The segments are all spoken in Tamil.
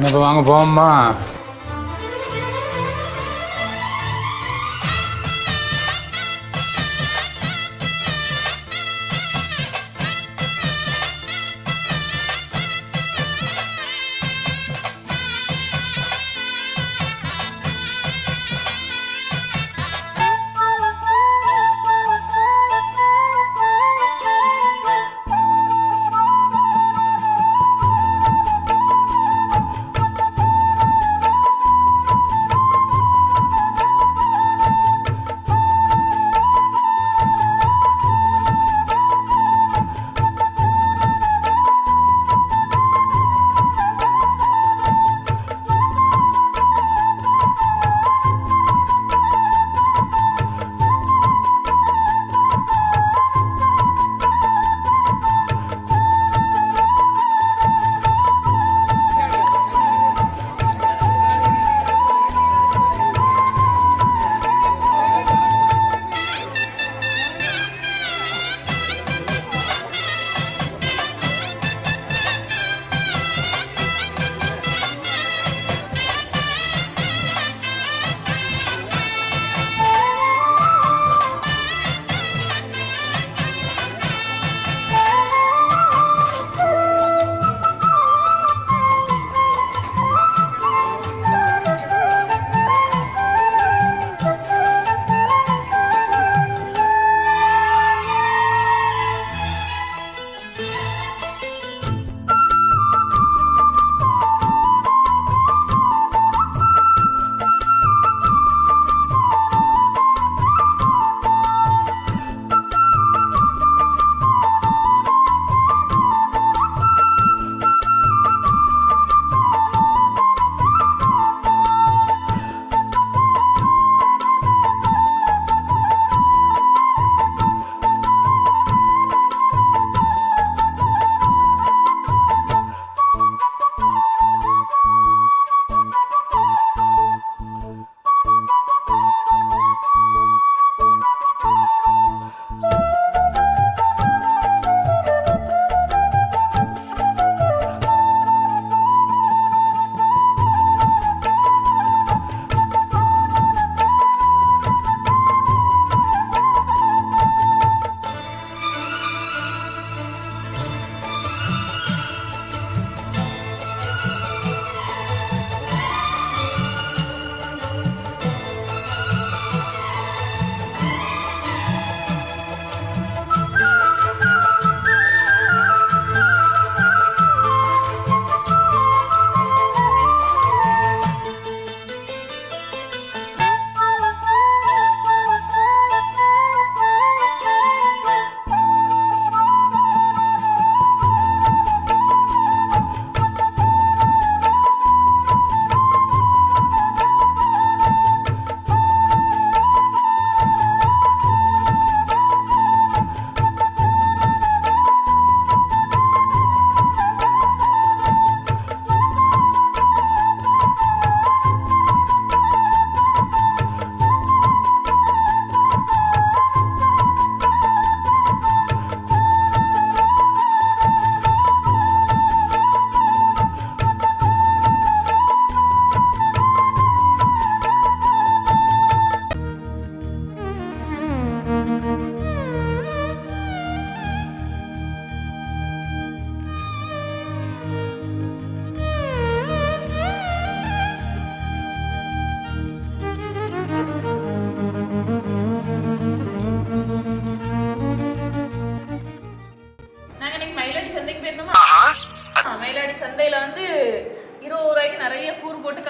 இப்போ வாங்க போவோம்மா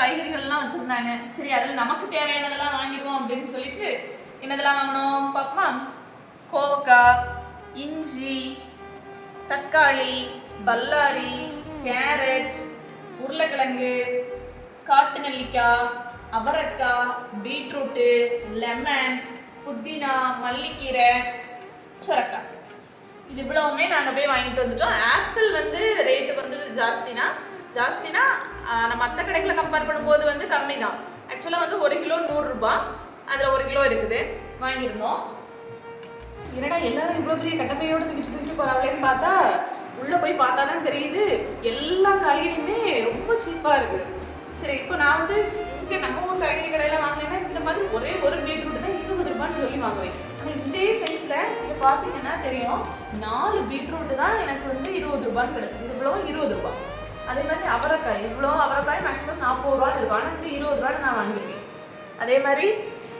காய்கறிகள்லாம் வச்சுருந்தாங்க. சரி அதில் நமக்கு தேவையானதெல்லாம் வாங்கிடுவோம் அப்படின்னு சொல்லிட்டு என்னதெல்லாம் வாங்கினோம்? பாப்பா கோவக்காய் இஞ்சி தக்காளி பல்லாரி கேரட் உருளைக்கிழங்கு காட்டு நெல்லிக்காய் அவரைக்காய் பீட்ரூட்டு லெமன் புதினா மல்லிக்கீரை சுரக்காய். இது இவ்வளவுமே நாங்கள் போய் வாங்கிட்டு வந்துட்டோம். ஆப்பிள் வந்து ரேட்டு வந்து ஜாஸ்தினா ஜாஸ்தினா நம்ம மற்ற கடைகளை கம்பேர் பண்ணும்போது வந்து கம்மி தான். ஆக்சுவலாக வந்து ஒரு கிலோ நூறுரூபா அதில் ஒரு கிலோ இருக்குது. வாங்கியிருந்தோம் என்னடா எல்லாரும் இவ்வளோ பெரிய கட்டப்பையோடு தூக்கிட்டு தூக்கிட்டு போகிறாங்களேன்னு பார்த்தா உள்ளே போய் பார்த்தா தான் தெரியுது. எல்லா காய்கறியுமே ரொம்ப சீப்பாக இருக்குது சரி இப்போ நான் வந்து இங்கே நம்ம ஊர் காய்கறி கடையில் வாங்கினேன்னா இந்த மாதிரி ஒரே ஒரு பீட்ரூட் தான் இருபது ரூபான்னு சொல்லி வாங்குவேன். ஆனால் இதே சைஸில் இங்கே பார்த்தீங்கன்னா தெரியும் நாலு பீட்ரூட் தான் எனக்கு வந்து இருபது ரூபான்னு கிடச்சிது. இவ்வளோ இருபது ரூபாய். அதே மாதிரி அவரைக்காய். இவ்வளோ அவரைக்காய் மேக்ஸிமம் நாற்பது ரூபான்னு இருக்கும் ஆனால் வந்து இருபது ரூபான்னு நான் வாங்கியிருக்கேன். அதே மாதிரி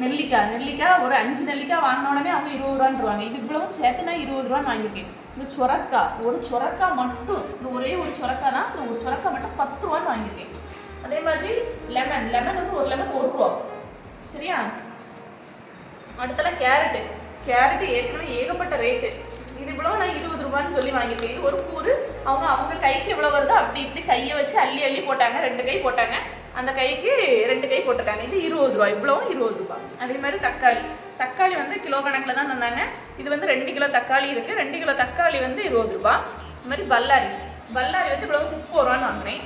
நெல்லிக்காய். நெல்லிக்காய் ஒரு அஞ்சு நெல்லிக்காய் வாங்கின உடனே அவங்க இருபது ரூபான்ருவாங்க இது இவ்வளவும் சேர்த்து நான் இருபது ரூபான்னு வாங்கியிருக்கேன். இந்த சுரக்காய். ஒரு சுரக்காய் மட்டும். இந்த ஒரே ஒரு சொரக்காய் தான். இந்த ஒரு சுரக்காய் மட்டும் பத்து ரூபான்னு வாங்கியிருக்கேன். அதே மாதிரி லெமன் லெமன் வந்து ஒரு லெமன் ஒரு ரூபா. சரியா? அடுத்தல கேரட்டு கேரட்டு ஏற்கனவே ஏகப்பட்ட ரேட்டு இவ்வளோ நான் இருபது ரூபான்னு சொல்லி வாங்கியிருக்கேன். இது ஒரு கூறு. அவங்க அவங்க கைக்கு எவ்வளோ வருதோ அப்படி இப்படி கையை வச்சு அள்ளி அள்ளி போட்டாங்க. ரெண்டு கை போட்டாங்க. அந்த கைக்கு ரெண்டு கை போட்டிருக்காங்க. இது இருபது ரூபா இவ்வளவும் இருபது ரூபா அதே மாதிரி தக்காளி. தக்காளி வந்து கிலோ கணக்கில் தான் தந்தாங்க. இது வந்து ரெண்டு கிலோ தக்காளி இருக்குது ரெண்டு கிலோ தக்காளி வந்து இருபது ரூபா இது மாதிரி பல்லாரி. பல்லாரி வந்து இவ்வளோ முப்பது ரூபான்னு வாங்கினேன்.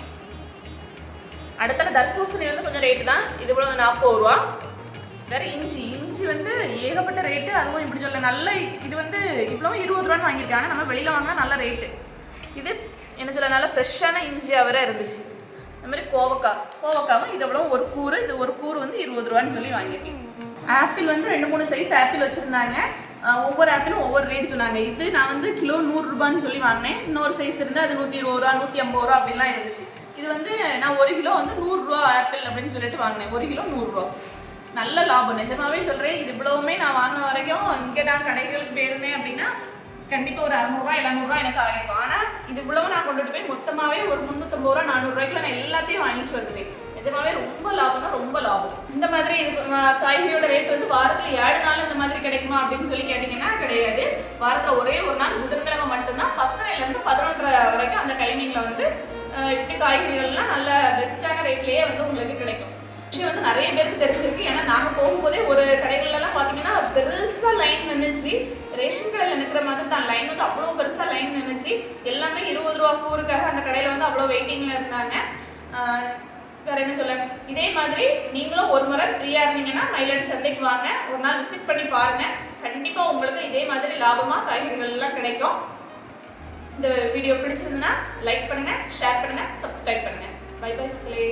அடுத்தது தர்பூசணி வந்து கொஞ்சம் ரேட்டு தான். இது இவ்வளோ நாற்பது ரூபா வேற இஞ்சி இஞ்சி வந்து ஏகப்பட்ட ரேட்டு அதுவும் இப்படி சொல்ல நல்ல இது வந்து இவ்வளவு இருபது ரூபான்னு வாங்கியிருக்காங்க நம்ம வெளியில வாங்கினா நல்ல ரேட்டு இது என்ன சொல்ல நல்ல ஃப்ரெஷ்ஷான இஞ்சி வேற இருந்துச்சு. இந்த மாதிரி கோவக்காய் கோவக்காவும் இது எவ்வளோ ஒரு கூறு. இது ஒரு கூறு வந்து இருபது ரூபான்னு சொல்லி வாங்கியிருக்கேன். ஆப்பிள் வந்து ரெண்டு மூணு சைஸ் ஆப்பிள் வச்சுருந்தாங்க. ஒவ்வொரு ஆப்பிளும் ஒவ்வொரு ரேட் சொன்னாங்க. இது நான் வந்து கிலோ நூறுரூபான்னு சொல்லி வாங்கினேன். இன்னொரு சைஸ் இருந்தால் அது நூற்றி இருபது ரூபா நூற்றி ஐம்பது ரூபா அப்படிலாம் இருந்துச்சு. இது வந்து நான் ஒரு கிலோ வந்து நூறுரூவா ஆப்பிள் அப்படின்னு சொல்லிட்டு வாங்கினேன். ஒரு கிலோ நூறுரூவா நல்ல லாபம். நிஜமாவே சொல்கிறேன் இது இவ்வளவுமே நான் வாங்கின வரைக்கும் இங்கே நான் கடைகளுக்கு போயிருந்தேன் அப்படின்னா கண்டிப்பாக ஒரு அறநூறுவா எழுநூறுவா எனக்கு ஆகிருக்கும் ஆனால் இது இவ்வளவு நான் கொண்டுட்டு போய் மொத்தமாகவே ஒரு முந்நூற்றம்பது ரூபா நானூறுரூவாய்க்குள்ள நான் எல்லாத்தையும் வாங்கிட்டு வந்துட்டேன் நிஜமாவே ரொம்ப லாபம்னா ரொம்ப லாபம். இந்த மாதிரி காய்கறியோட ரேட் வந்து வாரத்தில் ஏழு நாள் இந்த மாதிரி கிடைக்குமா அப்படின்னு சொல்லி கேட்டிங்கன்னா கிடையாது. வாரத்தில் ஒரே ஒரு நாள் புதன்கிழமை மட்டும்தான் பத்தரைலேருந்து பதினொன்றரை வரைக்கும் அந்த டைமிங்கில் வந்து இப்படி காய்கறிகள்லாம் நல்ல பெஸ்ட்டான ரேட்லேயே வந்து உங்களுக்கு கிடைக்கும். விஷயம் வந்து நிறைய பேருக்கு தெரிஞ்சிருக்கு. ஏன்னா நாங்கள் போகும்போதே ஒரு கடைகள்லாம் பார்த்தீங்கன்னா பெருசாக லைன் நினைச்சு ரேஷன் கடையில் நிற்கிற மாதிரி தான். லைன் வந்து அவ்வளோ பெருசாக லைன் நினைச்சு எல்லாமே இருபது ரூபா கூறுக்காக அந்த கடையில் வந்து அவ்வளோ வெயிட்டிங்கில் இருந்தாங்க. வேற என்ன சொல்ல? இதே மாதிரி நீங்களும் ஒரு முறை ஃப்ரீயாக இருந்தீங்கன்னா மயிலாடி சந்தைக்கு வாங்க. ஒரு நாள் விசிட் பண்ணி பாருங்க. கண்டிப்பாக உங்களுக்கு இதே மாதிரி லாபமாக காய்கறிகள் எல்லாம் கிடைக்கும். இந்த வீடியோ பிடிச்சிருந்ததுன்னா லைக் பண்ணுங்க ஷேர் பண்ணுங்க சப்ஸ்கிரைப் பண்ணுங்க. By by play